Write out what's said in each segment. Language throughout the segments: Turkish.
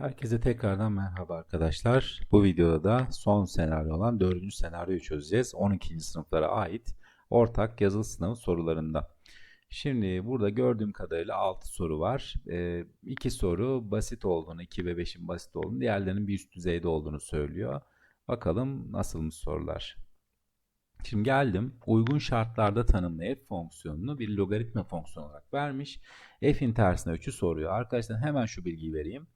Herkese tekrardan merhaba arkadaşlar. Bu videoda da son senaryo olan 4. senaryoyu çözeceğiz. 12. sınıflara ait ortak yazılı sınavı sorularında. Şimdi burada gördüğüm kadarıyla 6 soru var. 2 soru basit olduğunu, 2 ve 5'in basit olduğunu, diğerlerinin bir üst düzeyde olduğunu söylüyor. Bakalım nasılmış sorular. Şimdi geldim. Uygun şartlarda tanımlı f fonksiyonunu bir logaritma fonksiyonu olarak vermiş. f'in tersine 3'ü soruyor. Arkadaşlar hemen şu bilgiyi vereyim.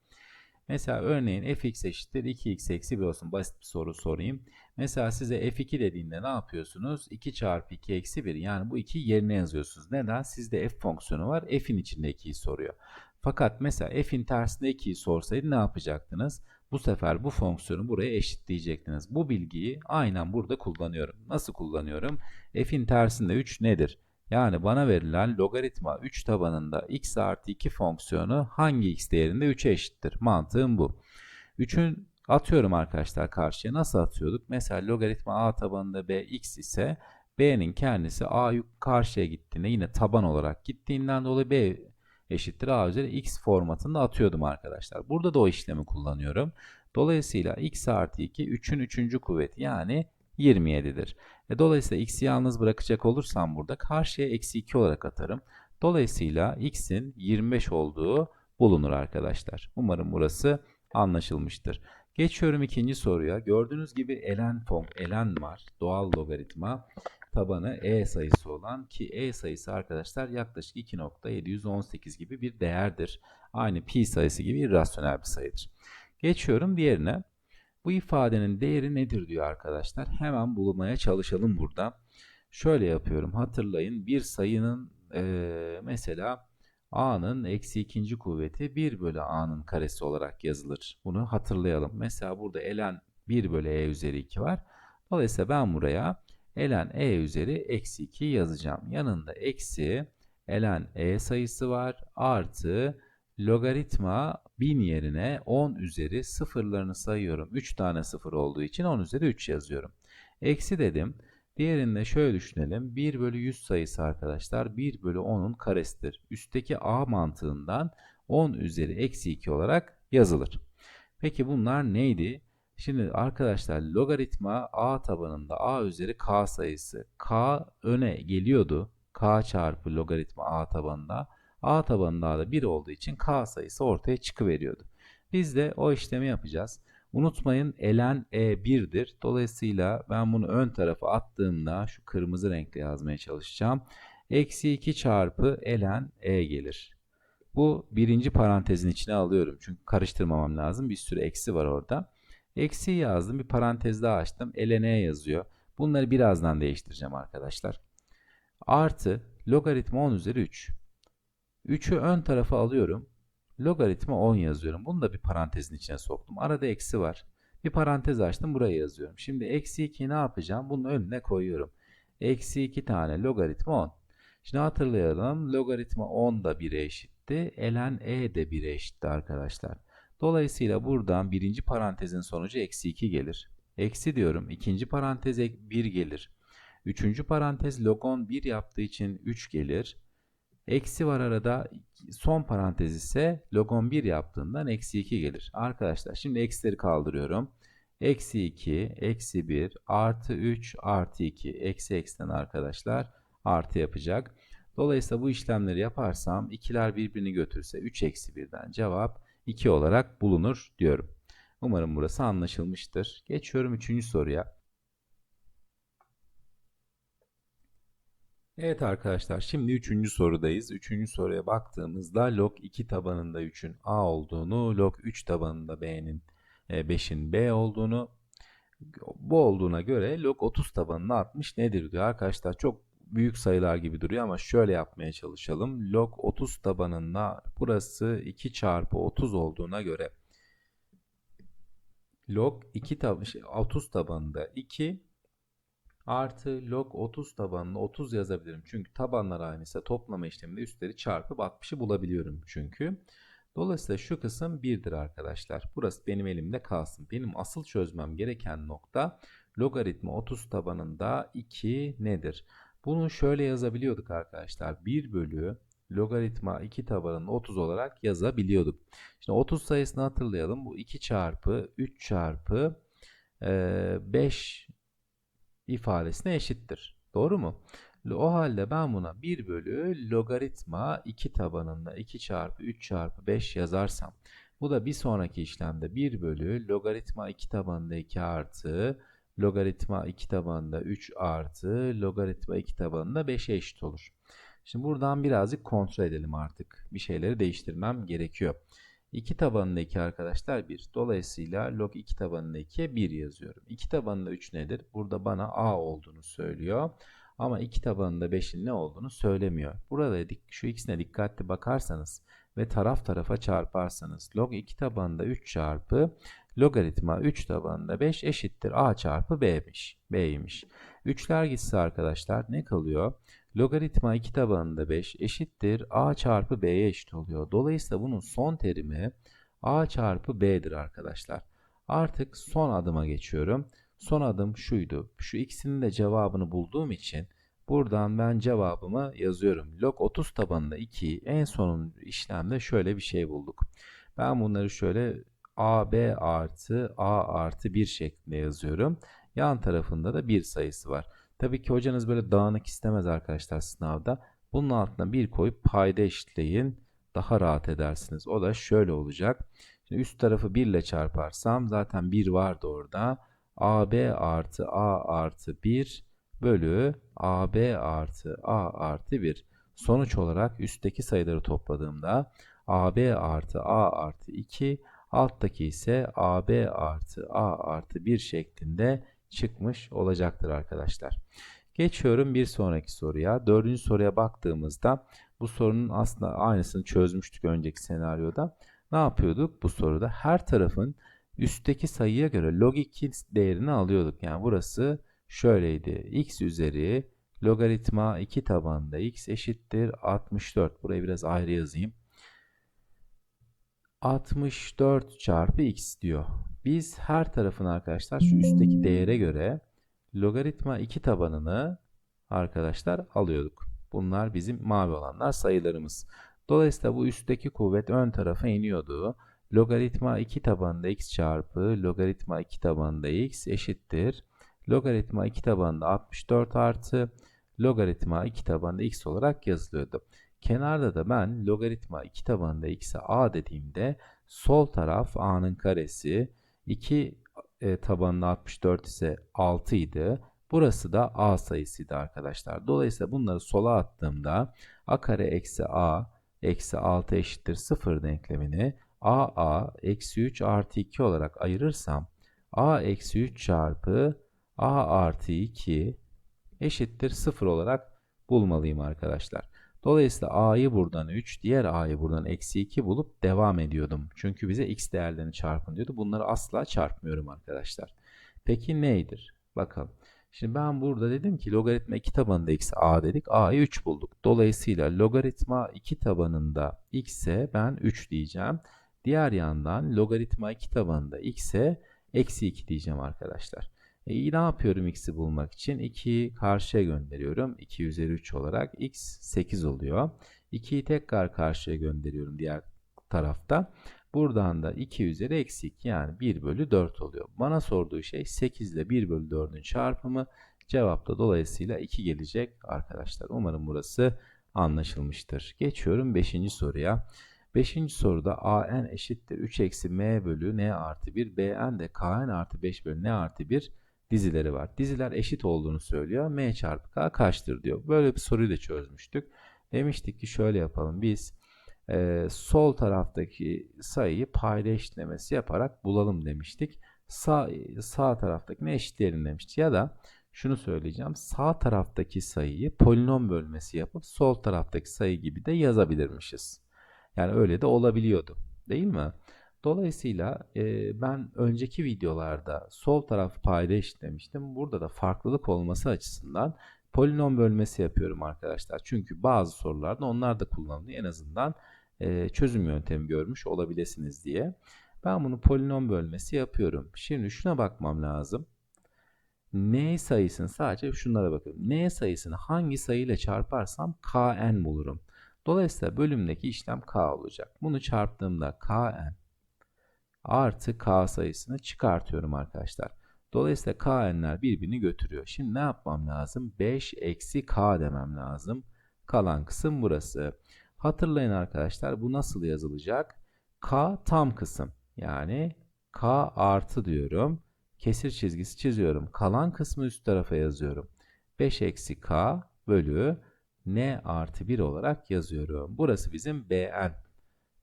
Mesela örneğin fx eşittir 2x eksi 1 olsun. Basit bir soru sorayım. Mesela size f2 dediğinde ne yapıyorsunuz? 2 çarpı 2 eksi 1 yani bu 2'yi yerine yazıyorsunuz. Neden? Sizde f fonksiyonu var. f'in içinde 2'yi soruyor. Fakat mesela f'in tersinde 2'yi sorsaydı ne yapacaktınız? Bu sefer bu fonksiyonu buraya eşitleyecektiniz. Bu bilgiyi aynen burada kullanıyorum. Nasıl kullanıyorum? f'in tersinde 3 nedir? Yani bana verilen logaritma 3 tabanında x artı 2 fonksiyonu hangi x değerinde 3'e eşittir? Mantığım bu. 3'ün atıyorum arkadaşlar karşıya. Nasıl atıyorduk? Mesela logaritma a tabanında b x ise b'nin kendisi a karşıya gittiğinde yine taban olarak gittiğinden dolayı b eşittir a üzeri x formatında atıyordum arkadaşlar. Burada da o işlemi kullanıyorum. Dolayısıyla x artı 2 3'ün 3. kuvveti yani 27'dir. E, dolayısıyla x'i yalnız bırakacak olursam burada karşıya eksi 2 olarak atarım. Dolayısıyla x'in 25 olduğu bulunur arkadaşlar. Umarım burası anlaşılmıştır. Geçiyorum ikinci soruya. Gördüğünüz gibi ln fon, ln var. Doğal logaritma tabanı e sayısı olan ki e sayısı arkadaşlar yaklaşık 2.718 gibi bir değerdir. Aynı pi sayısı gibi irrasyonel bir sayıdır. Geçiyorum diğerine. Bu ifadenin değeri nedir diyor arkadaşlar. Hemen bulmaya çalışalım burada. Şöyle yapıyorum. Hatırlayın bir sayının e, mesela a'nın eksi ikinci kuvveti 1 bölü a'nın karesi olarak yazılır. Bunu hatırlayalım. Mesela burada ln 1 bölü e üzeri 2 var. Dolayısıyla ben buraya ln e üzeri eksi 2 yazacağım. Yanında eksi ln e sayısı var artı logaritma 1000 yerine 10 üzeri sıfırlarını sayıyorum. 3 tane sıfır olduğu için 10 üzeri 3 yazıyorum. Eksi dedim. Diğerinde şöyle düşünelim. 1 bölü 100 sayısı arkadaşlar 1 bölü 10'un karesidir. Üstteki a mantığından 10 üzeri eksi 2 olarak yazılır. Peki bunlar neydi? Şimdi arkadaşlar logaritma a tabanında a üzeri k sayısı. k öne geliyordu. k çarpı logaritma a tabanında. A tabanında da 1 olduğu için K sayısı ortaya çıkıveriyordu. Biz de o işlemi yapacağız. Unutmayın ln e 1'dir. Dolayısıyla ben bunu ön tarafa attığımda şu kırmızı renkle yazmaya çalışacağım. Eksi 2 çarpı ln e gelir. Bu birinci parantezin içine alıyorum. Çünkü karıştırmamam lazım. Bir sürü eksi var orada. Eksi yazdım. Bir parantez daha açtım. ln e yazıyor. Bunları birazdan değiştireceğim arkadaşlar. Artı logaritma 10 üzeri 3. 3'ü ön tarafa alıyorum. Logaritma 10 yazıyorum. Bunu da bir parantezin içine soktum. Arada eksi var. Bir parantez açtım. Buraya yazıyorum. Şimdi eksi 2'yi ne yapacağım? Bunun önüne koyuyorum. Eksi 2 tane logaritma 10. Şimdi hatırlayalım. Logaritma 10 da 1'e eşitti. ln e de 1'e eşitti arkadaşlar. Dolayısıyla buradan birinci parantezin sonucu eksi 2 gelir. Eksi diyorum. ikinci paranteze 1 gelir. Üçüncü parantez logon 1 yaptığı için 3 gelir. Eksi var arada son parantez ise logon 1 yaptığından eksi 2 gelir. Arkadaşlar şimdi eksileri kaldırıyorum. Eksi 2, eksi 1, artı 3, artı 2, eksi eksiden arkadaşlar artı yapacak. Dolayısıyla bu işlemleri yaparsam ikiler birbirini götürse 3 eksi 1'den cevap 2 olarak bulunur diyorum. Umarım burası anlaşılmıştır. Geçiyorum 3. soruya. Evet arkadaşlar şimdi üçüncü sorudayız. Üçüncü soruya baktığımızda log 2 tabanında 3'ün A olduğunu, log 3 tabanında B'nin 5'in B olduğunu bu olduğuna göre log 30 tabanına 60 nedir diyor arkadaşlar. Çok büyük sayılar gibi duruyor ama şöyle yapmaya çalışalım. Log 30 tabanında burası 2 çarpı 30 olduğuna göre log 2 tab 30 tabanında 2 Artı log 30 tabanını 30 yazabilirim. Çünkü tabanlar aynıysa toplama işleminde üstleri çarpıp 60'ı bulabiliyorum çünkü. Dolayısıyla şu kısım 1'dir arkadaşlar. Burası benim elimde kalsın. Benim asıl çözmem gereken nokta logaritma 30 tabanında 2 nedir? Bunu şöyle yazabiliyorduk arkadaşlar. 1 bölü logaritma 2 tabanını 30 olarak yazabiliyorduk. Şimdi 30 sayısını hatırlayalım. Bu 2 çarpı 3 çarpı e, 5 ifadesine eşittir. Doğru mu? O halde ben buna 1 bölü logaritma 2 tabanında 2 çarpı 3 çarpı 5 yazarsam bu da bir sonraki işlemde 1 bölü logaritma 2 tabanında 2 artı logaritma 2 tabanında 3 artı logaritma 2 tabanında 5'e eşit olur. Şimdi buradan birazcık kontrol edelim artık. Bir şeyleri değiştirmem gerekiyor. 2 tabanında 2 arkadaşlar 1. Dolayısıyla log 2 tabanında 2'ye 1 yazıyorum. 2 tabanında 3 nedir? Burada bana a olduğunu söylüyor. Ama 2 tabanında 5'in ne olduğunu söylemiyor. Burada şu ikisine dikkatli bakarsanız ve taraf tarafa çarparsanız log 2 tabanında 3 çarpı logaritma 3 tabanında 5 eşittir a çarpı b'miş. b'ymiş. 3'ler gitse arkadaşlar ne kalıyor? Logaritma 2 tabanında 5 eşittir a çarpı b'ye eşit oluyor. Dolayısıyla bunun son terimi a çarpı b'dir arkadaşlar. Artık son adıma geçiyorum. Son adım şuydu. Şu ikisinin de cevabını bulduğum için buradan ben cevabımı yazıyorum. Log 30 tabanında 2 en sonun işlemde şöyle bir şey bulduk. Ben bunları şöyle AB artı A artı 1 şeklinde yazıyorum. Yan tarafında da 1 sayısı var. Tabii ki hocanız böyle dağınık istemez arkadaşlar sınavda. Bunun altına 1 koyup payda eşitleyin. Daha rahat edersiniz. O da şöyle olacak. Şimdi üst tarafı 1 ile çarparsam zaten 1 vardı orada. AB artı A artı 1 bölü AB artı A artı 1. Sonuç olarak üstteki sayıları topladığımda AB artı A artı 2 alttaki ise AB artı A artı 1 şeklinde çıkmış olacaktır arkadaşlar. Geçiyorum bir sonraki soruya. Dördüncü soruya baktığımızda bu sorunun aslında aynısını çözmüştük önceki senaryoda. Ne yapıyorduk bu soruda? Her tarafın üstteki sayıya göre log 2 değerini alıyorduk. Yani burası şöyleydi. x üzeri logaritma 2 tabanında x eşittir 64. Burayı biraz ayrı yazayım. 64 çarpı x diyor. Biz her tarafın arkadaşlar şu üstteki değere göre logaritma 2 tabanını arkadaşlar alıyorduk. Bunlar bizim mavi olanlar sayılarımız. Dolayısıyla bu üstteki kuvvet ön tarafa iniyordu. Logaritma 2 tabanında x çarpı logaritma 2 tabanında x eşittir. Logaritma 2 tabanında 64 artı logaritma 2 tabanında x olarak yazılıyordu. Kenarda da ben logaritma 2 tabanında x'e a dediğimde sol taraf a'nın karesi 2 e, tabanında 64 ise 6 idi. Burası da a sayısıydı arkadaşlar. Dolayısıyla bunları sola attığımda a kare eksi a eksi 6 eşittir 0 denklemini a a eksi 3 artı 2 olarak ayırırsam a eksi 3 çarpı a artı 2 eşittir 0 olarak bulmalıyım arkadaşlar. Dolayısıyla a'yı buradan 3, diğer a'yı buradan eksi 2 bulup devam ediyordum. Çünkü bize x değerlerini çarpın diyordu. Bunları asla çarpmıyorum arkadaşlar. Peki neydir? Bakalım. Şimdi ben burada dedim ki logaritma 2 tabanında x a dedik. a'yı 3 bulduk. Dolayısıyla logaritma 2 tabanında x'e ben 3 diyeceğim. Diğer yandan logaritma 2 tabanında x'e eksi 2 diyeceğim arkadaşlar. E, ne yapıyorum x'i bulmak için? 2'yi karşıya gönderiyorum. 2 üzeri 3 olarak x 8 oluyor. 2'yi tekrar karşıya gönderiyorum diğer tarafta. Buradan da 2 üzeri eksi 2 yani 1 bölü 4 oluyor. Bana sorduğu şey 8 ile 1 bölü 4'ün çarpımı. Cevap da dolayısıyla 2 gelecek arkadaşlar. Umarım burası anlaşılmıştır. Geçiyorum 5. soruya. 5. soruda an eşittir 3 eksi m bölü n artı 1. bn de kn artı 5 bölü n artı 1 dizileri var. Diziler eşit olduğunu söylüyor. M çarpı K kaçtır diyor. Böyle bir soruyu da çözmüştük. Demiştik ki şöyle yapalım. Biz e, sol taraftaki sayıyı payda eşitlemesi yaparak bulalım demiştik. Sağ, sağ taraftakini eşitleyelim demiştik. Ya da şunu söyleyeceğim. Sağ taraftaki sayıyı polinom bölmesi yapıp sol taraftaki sayı gibi de yazabilirmişiz. Yani öyle de olabiliyordu. Değil mi? Dolayısıyla e, ben önceki videolarda sol taraf payda eşitlemiştim. Burada da farklılık olması açısından polinom bölmesi yapıyorum arkadaşlar. Çünkü bazı sorularda onlar da kullanılıyor. En azından e, çözüm yöntemi görmüş olabilirsiniz diye. Ben bunu polinom bölmesi yapıyorum. Şimdi şuna bakmam lazım. N sayısını sadece şunlara bakıyorum. N sayısını hangi sayıyla çarparsam Kn bulurum. Dolayısıyla bölümdeki işlem k olacak. Bunu çarptığımda kn artı k sayısını çıkartıyorum arkadaşlar. Dolayısıyla kn'ler birbirini götürüyor. Şimdi ne yapmam lazım? 5 eksi k demem lazım. Kalan kısım burası. Hatırlayın arkadaşlar bu nasıl yazılacak? K tam kısım. Yani K artı diyorum. Kesir çizgisi çiziyorum. Kalan kısmı üst tarafa yazıyorum. 5 eksi K bölü N artı 1 olarak yazıyorum. Burası bizim BN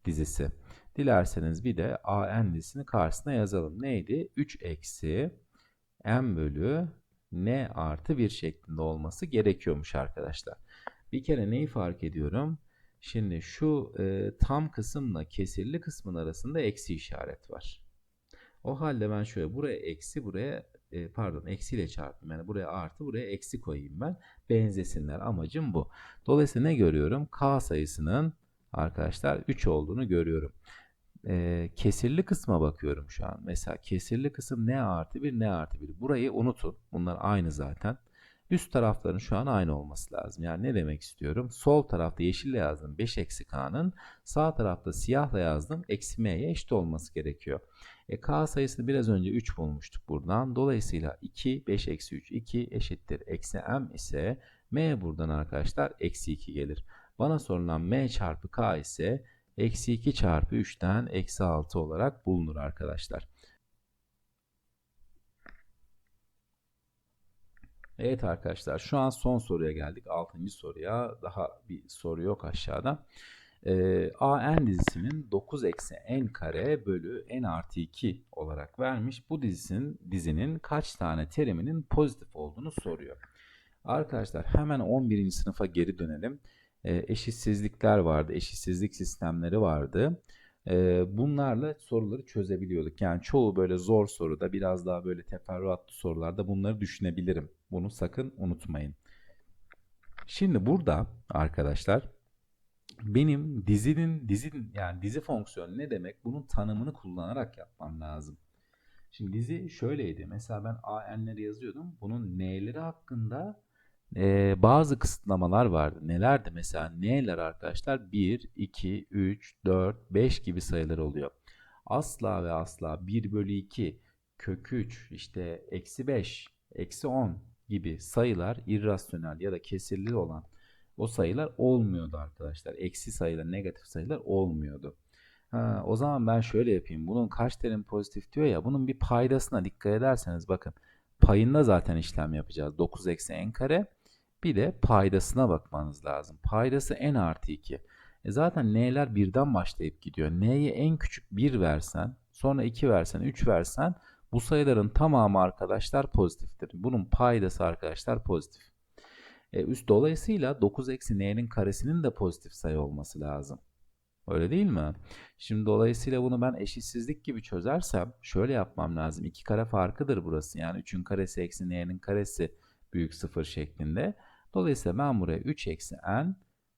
dizisi. Dilerseniz bir de AN dizisini karşısına yazalım. Neydi? 3 eksi M bölü N artı 1 şeklinde olması gerekiyormuş arkadaşlar. Bir kere neyi fark ediyorum? Şimdi şu e, tam kısımla kesirli kısmın arasında eksi işaret var. O halde ben şöyle buraya eksi buraya e, pardon eksiyle çarptım. Yani buraya artı buraya eksi koyayım ben. Benzesinler amacım bu. Dolayısıyla ne görüyorum? K sayısının arkadaşlar 3 olduğunu görüyorum. E, kesirli kısma bakıyorum şu an. Mesela kesirli kısım ne artı 1 ne artı 1. Burayı unutun. Bunlar aynı zaten. Üst tarafların şu an aynı olması lazım. Yani ne demek istiyorum? Sol tarafta yeşille yazdım 5 eksi k'nın. Sağ tarafta siyahla yazdım eksi m'ye eşit olması gerekiyor. E, k sayısını biraz önce 3 bulmuştuk buradan. Dolayısıyla 2, 5 eksi 3, 2 eşittir. Eksi m ise m buradan arkadaşlar eksi 2 gelir. Bana sorulan m çarpı k ise eksi 2 çarpı 3'ten eksi 6 olarak bulunur arkadaşlar. Evet arkadaşlar şu an son soruya geldik. 6. soruya. Daha bir soru yok aşağıda. Ee, AN dizisinin 9 eksi n kare bölü n artı 2 olarak vermiş. Bu dizinin, dizinin kaç tane teriminin pozitif olduğunu soruyor. Arkadaşlar hemen 11. sınıfa geri dönelim. Eşitsizlikler vardı. Eşitsizlik sistemleri vardı. Bunlarla soruları çözebiliyorduk. Yani çoğu böyle zor soruda biraz daha böyle teferruatlı sorularda bunları düşünebilirim. Bunu sakın unutmayın. Şimdi burada arkadaşlar benim dizinin dizinin yani dizi fonksiyonu ne demek? Bunun tanımını kullanarak yapmam lazım. Şimdi dizi şöyleydi. Mesela ben AN'leri yazıyordum. Bunun n'leri hakkında e, bazı kısıtlamalar vardı. Nelerdi? Mesela n'ler arkadaşlar 1, 2, 3, 4, 5 gibi sayılar oluyor. Asla ve asla 1 bölü 2, kök 3, işte eksi 5, eksi 10 gibi sayılar irrasyonel ya da kesirli olan o sayılar olmuyordu arkadaşlar. Eksi sayılar, negatif sayılar olmuyordu. Ha, o zaman ben şöyle yapayım. Bunun kaç terim pozitif diyor ya. Bunun bir paydasına dikkat ederseniz bakın. Payında zaten işlem yapacağız. 9 eksi n kare. Bir de paydasına bakmanız lazım. Paydası n artı 2. E zaten n'ler birden başlayıp gidiyor. n'ye en küçük 1 versen, sonra 2 versen, 3 versen bu sayıların tamamı arkadaşlar pozitiftir. Bunun paydası arkadaşlar pozitif. E, üst dolayısıyla 9 eksi n'nin karesinin de pozitif sayı olması lazım. Öyle değil mi? Şimdi dolayısıyla bunu ben eşitsizlik gibi çözersem şöyle yapmam lazım. 2 kare farkıdır burası. Yani 3'ün karesi eksi n'nin karesi büyük 0 şeklinde. Dolayısıyla ben buraya 3 eksi n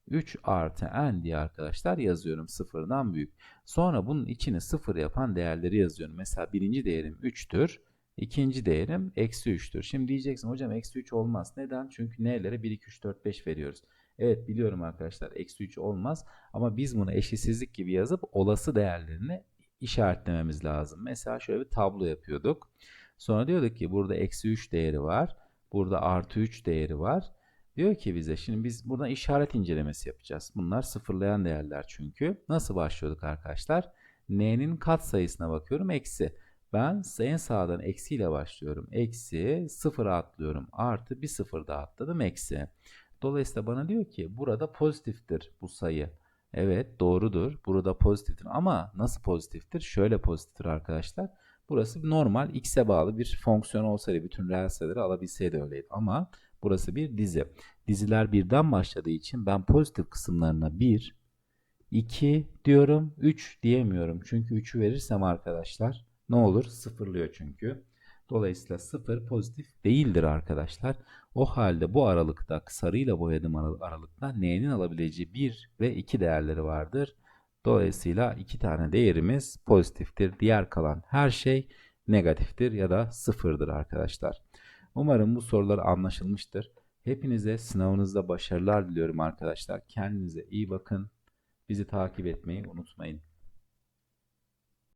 3 artı n diye arkadaşlar yazıyorum sıfırdan büyük. Sonra bunun içini sıfır yapan değerleri yazıyorum. Mesela birinci değerim 3'tür. İkinci değerim eksi 3'tür. Şimdi diyeceksin hocam eksi 3 olmaz. Neden? Çünkü n'lere 1, 2, 3, 4, 5 veriyoruz. Evet biliyorum arkadaşlar eksi 3 olmaz. Ama biz bunu eşitsizlik gibi yazıp olası değerlerini işaretlememiz lazım. Mesela şöyle bir tablo yapıyorduk. Sonra diyorduk ki burada eksi 3 değeri var. Burada artı 3 değeri var. Diyor ki bize şimdi biz buradan işaret incelemesi yapacağız. Bunlar sıfırlayan değerler çünkü. Nasıl başlıyorduk arkadaşlar? N'nin kat sayısına bakıyorum eksi. Ben en sağdan eksiyle başlıyorum. Eksi sıfıra atlıyorum. Artı bir sıfır daha atladım eksi. Dolayısıyla bana diyor ki burada pozitiftir bu sayı. Evet doğrudur. Burada pozitiftir ama nasıl pozitiftir? Şöyle pozitiftir arkadaşlar. Burası normal x'e bağlı bir fonksiyon olsaydı bütün reel sayıları alabilseydi öyleydi. Ama burası bir dizi. Diziler birden başladığı için ben pozitif kısımlarına 1, 2 diyorum, 3 diyemiyorum. Çünkü 3'ü verirsem arkadaşlar ne olur? Sıfırlıyor çünkü. Dolayısıyla sıfır pozitif değildir arkadaşlar. O halde bu aralıkta sarıyla boyadığım aralıkta n'nin alabileceği 1 ve 2 değerleri vardır. Dolayısıyla iki tane değerimiz pozitiftir. Diğer kalan her şey negatiftir ya da sıfırdır arkadaşlar. Umarım bu sorular anlaşılmıştır. Hepinize sınavınızda başarılar diliyorum arkadaşlar. Kendinize iyi bakın. Bizi takip etmeyi unutmayın.